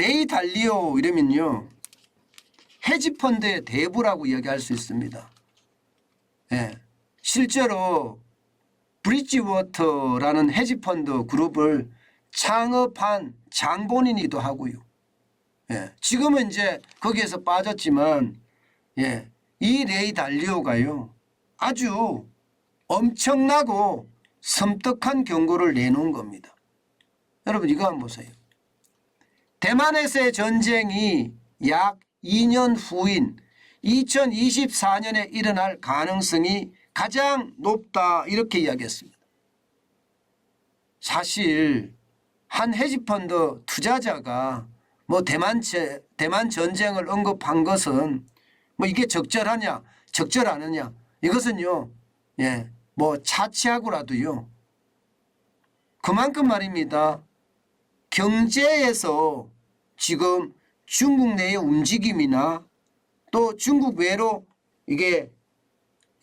레이 달리오 이러면요. 헤지펀드의 대부라고 이야기할 수 있습니다. 예. 실제로 브리지워터라는 헤지펀드 그룹을 창업한 장본인이기도 하고요. 예. 지금은 이제 거기에서 빠졌지만 예. 이 레이 달리오가요. 아주 엄청나고 섬뜩한 경고를 내놓은 겁니다. 여러분 이거 한번 보세요. 대만에서의 전쟁이 약 2년 후인 2024년에 일어날 가능성이 가장 높다 이렇게 이야기했습니다. 사실 한 헤지펀드 투자자가 뭐 대만 제- 대만 전쟁을 언급한 것은 뭐 이게 적절하냐 적절하느냐 이것은요 예뭐 차치하고라도요 그만큼 말입니다 경제에서 지금 중국 내의 움직임이나 또 중국 외로 이게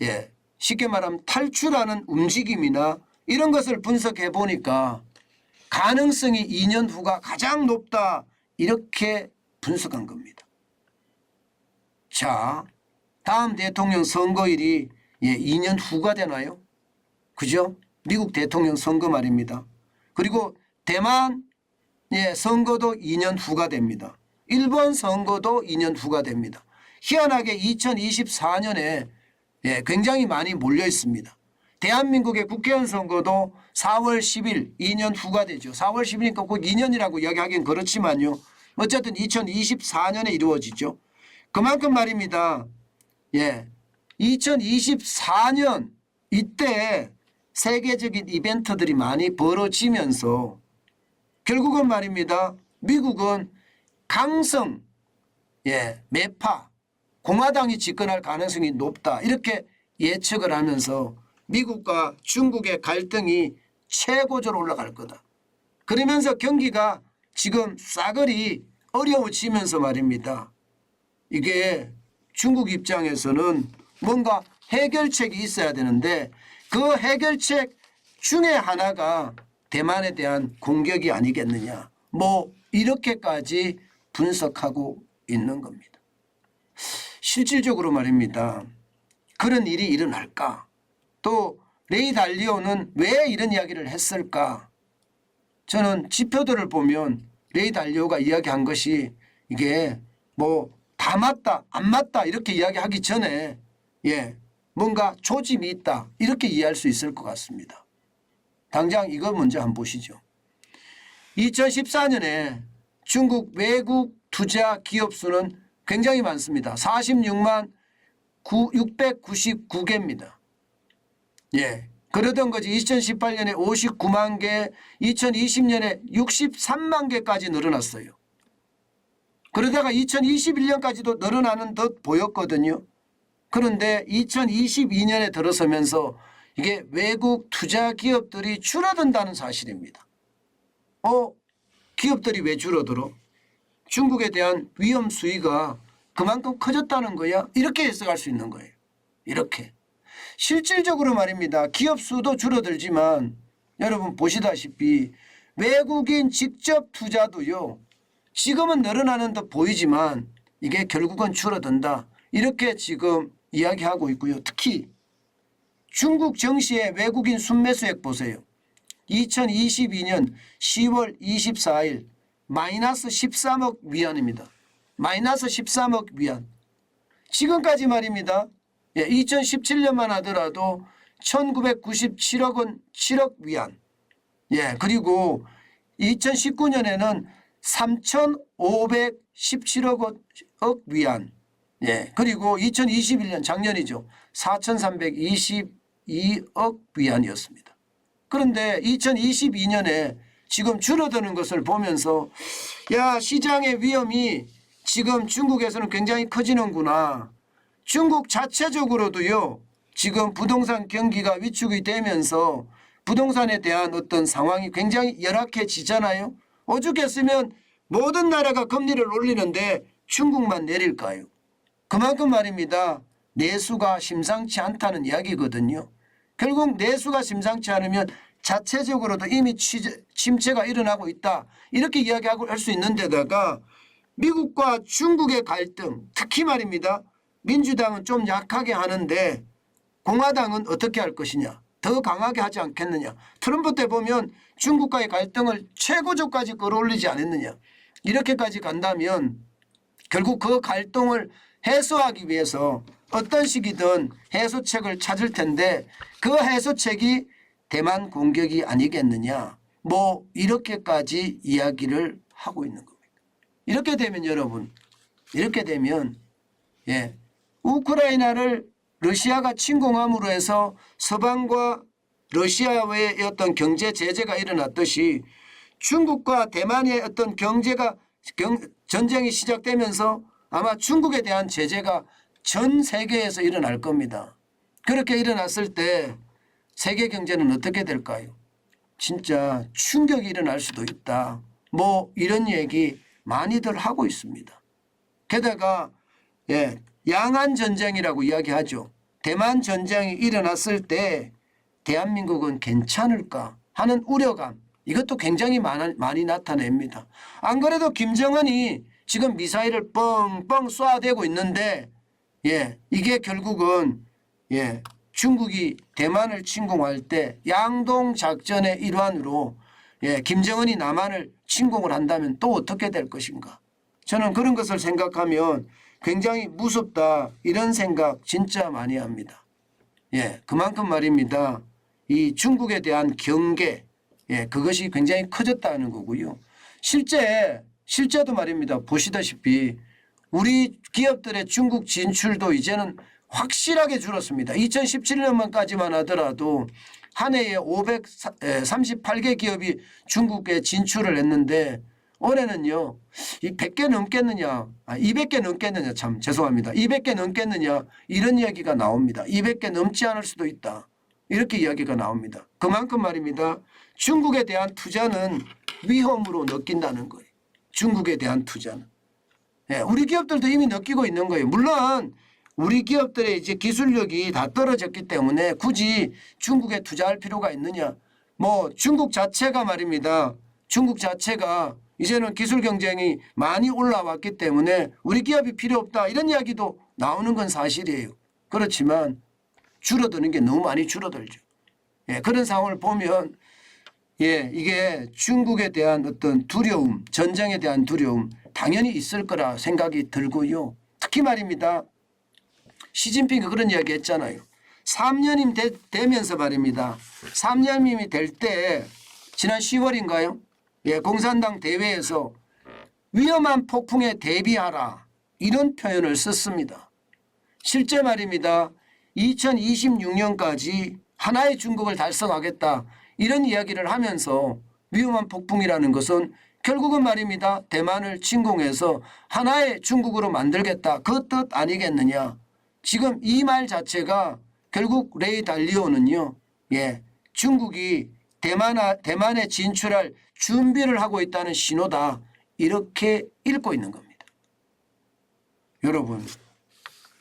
예 쉽게 말하면 탈출하는 움직임이나 이런 것을 분석해 보니까 가능성이 2년 후가 가장 높다 이렇게 분석한 겁니다. 자, 다음 대통령 선거일이 예, 2년 후가 되나요? 그죠? 미국 대통령 선거 말입니다. 그리고 대만 예, 선거도 2년 후가 됩니다. 일본 선거도 2년 후가 됩니다. 희한하게 2024년에 예, 굉장히 많이 몰려 있습니다. 대한민국의 국회의원 선거도 4월 10일 2년 후가 되죠. 4월 10일이니까 꼭 2년이라고 이야기하기는 그렇지만요. 어쨌든 2024년에 이루어지죠. 그만큼 말입니다. 예. 2024년 이때 세계적인 이벤트들이 많이 벌어지면서 결국은 말입니다. 미국은 강성, 예, 매파, 공화당이 집권할 가능성이 높다. 이렇게 예측을 하면서 미국과 중국의 갈등이 최고조로 올라갈 거다. 그러면서 경기가 지금 싸그리 어려워지면서 말입니다. 이게 중국 입장에서는 뭔가 해결책이 있어야 되는데 그 해결책 중에 하나가 대만에 대한 공격이 아니겠느냐. 뭐 이렇게까지 분석하고 있는 겁니다. 실질적으로 말입니다. 그런 일이 일어날까? 또 레이 달리오는 왜 이런 이야기를 했을까? 저는 지표들을 보면 레이 달리오가 이야기한 것이 이게 뭐 다 맞다 안 맞다 이렇게 이야기하기 전에 예 뭔가 조짐이 있다 이렇게 이해할 수 있을 것 같습니다. 당장 이거 먼저 한번 보시죠. 2014년에 중국 외국 투자 기업 수는 굉장히 많습니다. 46만 699개입니다. 예. 그러던 거지 2018년에 59만 개, 2020년에 63만 개까지 늘어났어요. 그러다가 2021년까지도 늘어나는 듯 보였거든요. 그런데 2022년에 들어서면서 이게 외국 투자 기업들이 줄어든다는 사실입니다. 어, 기업들이 왜 줄어들어? 중국에 대한 위험 수위가 그만큼 커졌다는 거야? 이렇게 해석할 수 있는 거예요. 이렇게. 실질적으로 말입니다. 기업 수도 줄어들지만 여러분 보시다시피 외국인 직접 투자도요. 지금은 늘어나는 듯 보이지만 이게 결국은 줄어든다. 이렇게 지금 이야기하고 있고요. 특히 중국 정시의 외국인 순매수액 보세요. 2022년 10월 24일 마이너스 13억 위안입니다. 마이너스 13억 위안. 지금까지 말입니다. 예, 2017년만 하더라도 1997억 원 7억 위안. 예, 그리고 2019년에는 3,517억 원- 억 위안. 예, 그리고 2021년 작년이죠. 4,322억 위안이었습니다. 그런데 2022년에 지금 줄어드는 것을 보면서 야 시장의 위험이 지금 중국에서는 굉장히 커지는구나. 중국 자체적으로도요. 지금 부동산 경기가 위축이 되면서 부동산에 대한 어떤 상황이 굉장히 열악해지잖아요. 오죽했으면 모든 나라가 금리를 올리는데 중국만 내릴까요? 그만큼 말입니다. 내수가 심상치 않다는 이야기거든요. 결국 내수가 심상치 않으면 자체적으로도 이미 취재- 침체가 일어나고 있다. 이렇게 이야기하고 할 수 있는 데다가 미국과 중국의 갈등 특히 말입니다. 민주당은 좀 약하게 하는데 공화당은 어떻게 할 것이냐. 더 강하게 하지 않겠느냐. 트럼프 때 보면 중국과의 갈등을 최고조까지 끌어올리지 않았느냐. 이렇게까지 간다면 결국 그 갈등을 해소하기 위해서 어떤 식이든 해소책을 찾을 텐데 그 해소책이 대만 공격이 아니겠느냐. 뭐 이렇게까지 이야기를 하고 있는 겁니다. 이렇게 되면 여러분 이렇게 되면 예 우크라이나를 러시아가 침공함으로 해서 서방과 러시아의 어떤 경제 제재가 일어났듯이 중국과 대만의 어떤 경제가 경, 전쟁이 시작되면서 아마 중국에 대한 제재가 전 세계에서 일어날 겁니다. 그렇게 일어났을 때 세계 경제는 어떻게 될까요? 진짜 충격이 일어날 수도 있다. 뭐 이런 얘기 많이들 하고 있습니다. 게다가 예, 양안 전쟁이라고 이야기하죠. 대만 전쟁이 일어났을 때 대한민국은 괜찮을까 하는 우려감 이것도 굉장히 많아, 많이 나타냅니다. 안 그래도 김정은이 지금 미사일을 뻥뻥 쏴대고 있는데 예, 이게 결국은 예, 중국이 대만을 침공할 때 양동 작전의 일환으로 예, 김정은이 남한을 침공을 한다면 또 어떻게 될 것인가? 저는 그런 것을 생각하면 굉장히 무섭다 이런 생각 진짜 많이 합니다. 예, 그만큼 말입니다. 이 중국에 대한 경계, 예, 그것이 굉장히 커졌다는 거고요. 실제, 실제도 말입니다. 보시다시피 우리 기업들의 중국 진출도 이제는 확실하게 줄었습니다. 2017년만까지만 하더라도 한 해에 538개 기업이 중국에 진출을 했는데 올해는요, 이 100개 넘겠느냐, 아, 200개 넘겠느냐, 참, 죄송합니다. 200개 넘겠느냐, 이런 이야기가 나옵니다. 200개 넘지 않을 수도 있다. 이렇게 이야기가 나옵니다. 그만큼 말입니다. 중국에 대한 투자는 위험으로 느낀다는 거예요. 중국에 대한 투자는. 예, 우리 기업들도 이미 느끼고 있는 거예요. 물론 우리 기업들의 이제 기술력이 다 떨어졌기 때문에 굳이 중국에 투자할 필요가 있느냐. 뭐 중국 자체가 말입니다. 중국 자체가 이제는 기술 경쟁이 많이 올라왔기 때문에 우리 기업이 필요 없다. 이런 이야기도 나오는 건 사실이에요. 그렇지만 줄어드는 게 너무 많이 줄어들죠. 예, 그런 상황을 보면 예, 이게 중국에 대한 어떤 두려움, 전쟁에 대한 두려움 당연히 있을 거라 생각이 들고요. 특히 말입니다. 시진핑이 그런 이야기 했잖아요. 3년임 되, 되면서 말입니다. 3년임이 될 때 지난 10월인가요? 예, 공산당 대회에서 위험한 폭풍에 대비하라 이런 표현을 썼습니다. 실제 말입니다. 2026년까지 하나의 중국을 달성하겠다 이런 이야기를 하면서 위험한 폭풍이라는 것은 결국은 말입니다. 대만을 침공해서 하나의 중국으로 만들겠다 그 뜻 아니겠느냐. 지금 이 말 자체가 결국 레이 달리오는요. 예, 중국이 대만 대만에 진출할 준비를 하고 있다는 신호다. 이렇게 읽고 있는 겁니다. 여러분,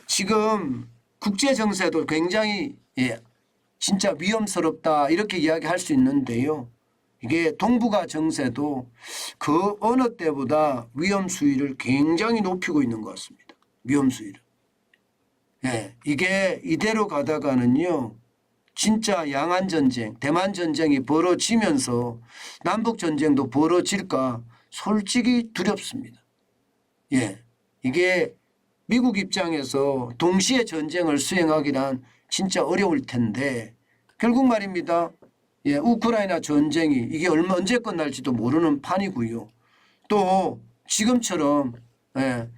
지금 국제 정세도 굉장히 예, 진짜 위험스럽다 이렇게 이야기할 수 있는데요. 이게 동북아 정세도 그 어느 때보다 위험 수위를 굉장히 높이고 있는 것 같습니다. 위험 수위를. 예, 이게 이대로 가다가는요. 진짜 양안 전쟁, 대만 전쟁이 벌어지면서 남북 전쟁도 벌어질까 솔직히 두렵습니다. 예. 이게 미국 입장에서 동시에 전쟁을 수행하기란 진짜 어려울 텐데 결국 말입니다. 예, 우크라이나 전쟁이 이게 얼마 언제 끝날지도 모르는 판이고요. 또 지금처럼 예,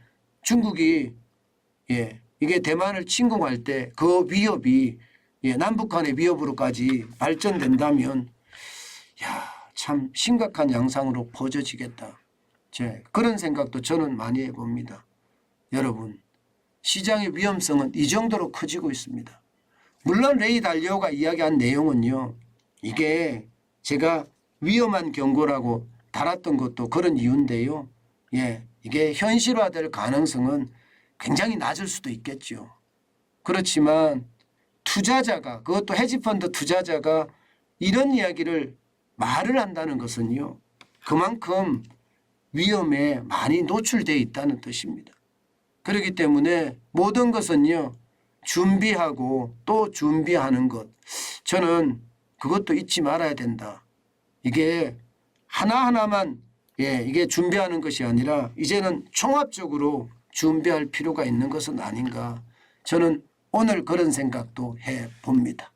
중국이 예, 이게 대만을 침공할 때 그 위협이 예, 남북 간의 위협으로까지 발전된다면 야, 참 심각한 양상으로 퍼져지겠다. 제 그런 생각도 저는 많이 해봅니다. 여러분, 시장의 위험성은 이 정도로 커지고 있습니다. 물론 레이 달리오가 이야기한 내용은요. 이게 제가 위험한 경고라고 달았던 것도 그런 이유인데요. 예, 이게 현실화될 가능성은 굉장히 낮을 수도 있겠죠. 그렇지만 투자자가 그것도 헤지펀드 투자자가 이런 이야기를 말을 한다는 것은요. 그만큼 위험에 많이 노출되어 있다는 뜻입니다. 그렇기 때문에 모든 것은요. 준비하고 또 준비하는 것. 저는 그것도 잊지 말아야 된다. 이게 하나하나만 예, 이게 준비하는 것이 아니라 이제는 종합적으로 준비할 필요가 있는 것은 아닌가. 저는 오늘 그런 생각도 해 봅니다.